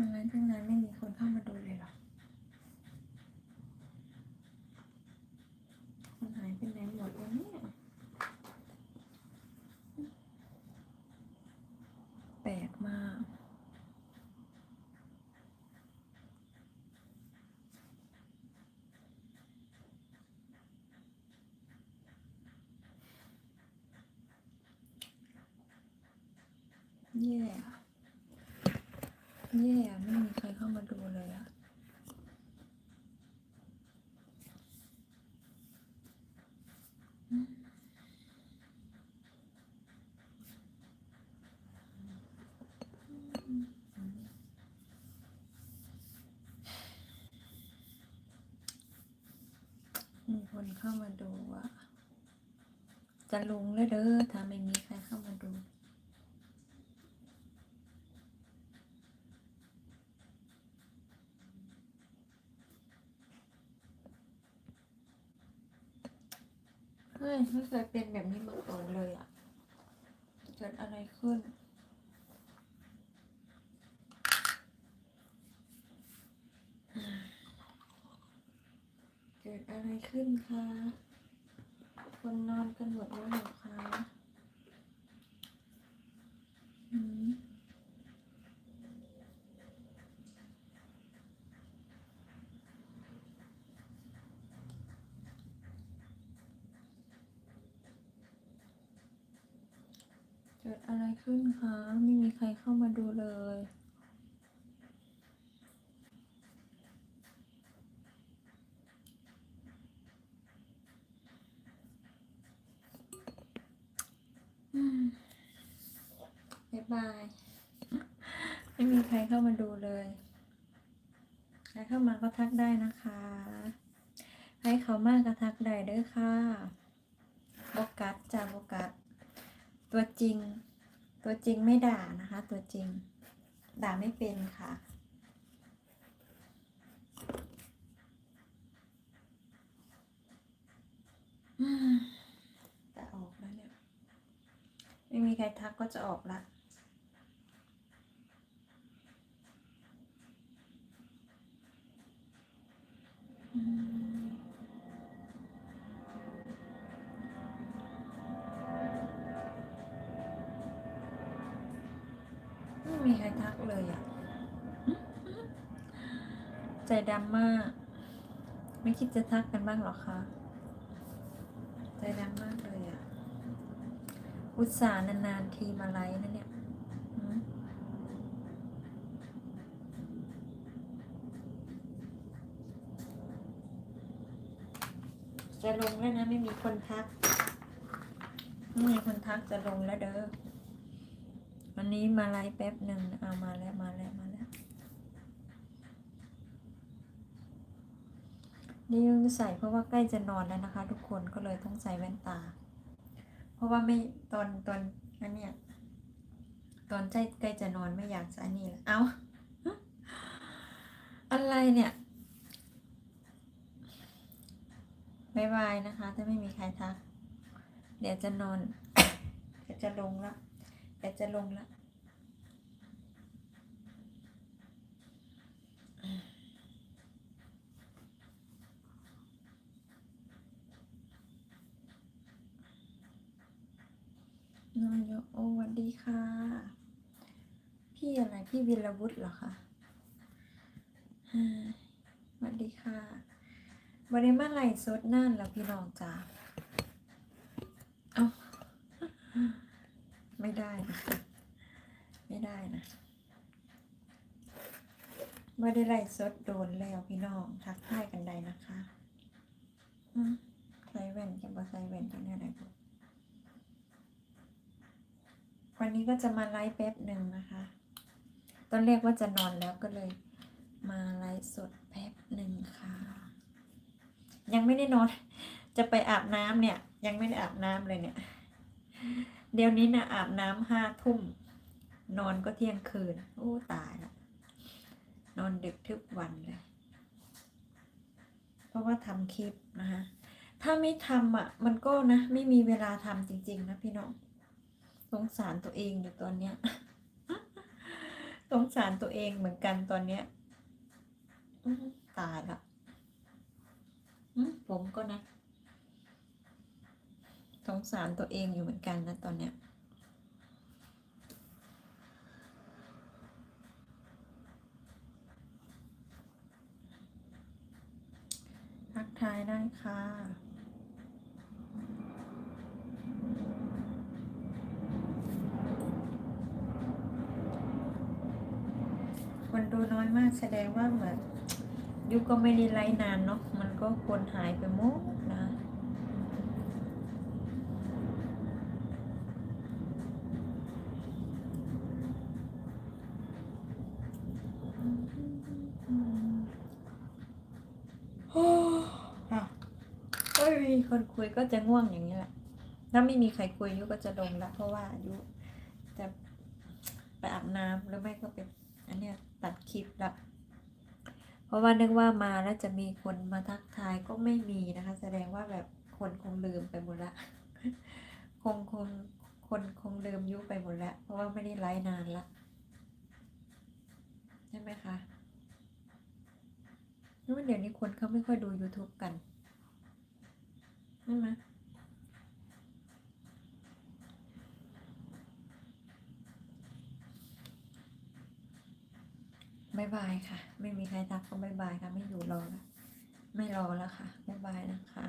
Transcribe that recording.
อะไรตั้งนานไม่มีคนเข้ามาดูเลยหรอ คนหายไปไหนหมดวะเนี่ยแปลกมากแย่อะ แย่อะไม่มีใครเข้ามาดูเลยอะมมีคนเข้ามาดูอะจะลงแล้วเด้อถ้าไม่มีใครเข้ามาดู เฮ้ยไม่เคยเป็นแบบนี้มาก่อนเลยอะ เกิดอะไรขึ้น เกิดอะไรขึ้นคะ คนนอนกันหมดแล้วหรอคะ กิดอะไรขึ้นคะ ไม่มีใครเข้ามาดูเลยอืมบ๊ายบาย ไม่มีใครเข้ามาดูเลยใครเข้ามาก็ทักได้นะคะใครเขามากก็ทักได้เด้อค่ะโบกัสจ้าโบกัส ตัวจริง ตัวจริงไม่ด่านะคะ ตัวจริง ด่าไม่เป็นค่ะแต่ออกแล้วเนี่ย ไม่มีใครทักก็จะออกละ มีใครทักเลยอะใจดำมาก ไม่คิดจะทักกันบ้างหรอคะ ใจดำมากเลยอะอุตส่าห์นานๆทีมาไลฟ์นะเนี่ยจะลงแล้วนะ ไม่มีคนทัก ไม่มีคนทักจะลงแล้วเด้อ นี้มาไลฟ์แป๊บหนึ่งเอามาแล้วมาแล้วมาแล้วนี่ใส่เพราะว่าใกล้จะนอนแล้วนะคะ ทุกคนก็เลยต้องใส่แว่นตา เพราะว่าไม่ตอนตอนอันเนี้ยตอนใกล้ใกล้จะนอนไม่อยากใส่นี่แล้วเอาอะไรเนี่ยบายบายนะคะ ถ้าไม่มีใครทัก เดี๋ยวจะนอน เดี๋ยวจะลงละเดี๋ยวจะลงละ นอนอยู่โอ้สวัสดีค่ะ พี่อะไรพี่วิรวุฒิเหรอคะสวัสดีค่ะวันนี้มาไหล่สดนั่นแล้วพี่น้องจ้าเอาไม่ได้นะไม่ได้นะไม่ได้ไล่สดโดนแล้วพี่น้องทักทายกันได้นะคะใส่แว่นกับบ่ใส่แว่นกันแน่ไหนบุ วันนี้ก็จะมาไลฟ์แป๊บหนึ่งนะคะ ตอนแรกว่าจะนอนแล้วก็เลย มาไลฟ์สดแป๊บหนึ่งค่ะ ยังไม่ได้นอน จะไปอาบน้ำเนี่ย ยังไม่ได้อาบน้ำเลยเนี่ย เดี๋ยวนี้นะอาบน้ำห้าทุ่ม นอนก็เที่ยงคืน โอ้ตายละนอนดึกทุกวันเลย เพราะว่าทำคลิปนะคะถ้าไม่ทำอะ มันก็นะ ไม่มีเวลาทำจริง ๆ นะพี่น้อง สงสารตัวเองอยู่ตอนเนี้ยสงสารตัวเองเหมือนกันตอนเนี้ยตายละผมก็นะสงสารตัวเองอยู่เหมือนกันนะตอนเนี้ยทักทายได้ค่ะ คนดูน้อยมากแสดงว่าเหมือนยุคก็ไม่ได้ไลฟ์นานเนาะมันก็คนหายไปหมดนะโอ้อะเอ้ยมีคนคุยก็จะง่วงอย่างนี้แหละถ้าไม่มีใครคุยยุก็จะลงละเพราะว่ายุจะไปอาบน้ำหรือไม่ก็เป็น อันเนี้ยตัดคลิปละเพราะว่านึกว่ามาแล้วจะมีคนมาทักทายก็ไม่มีนะคะ แสดงว่าแบบคนคงลืมไปหมดละคงคงคนคงลืมยุไปหมดล้วเพราะว่าไม่ได้ไลฟ์นานละใช่ไหมคะรู้ว่าเดี๋ยวนี้คนเขาไม่ค่อยดู YouTube กันใช่ไหม บายบายค่ะ ไม่มีใครทักก็บายบายค่ะ ไม่อยู่รอแล้วไม่รอแล้วค่ะบายบายนะคะ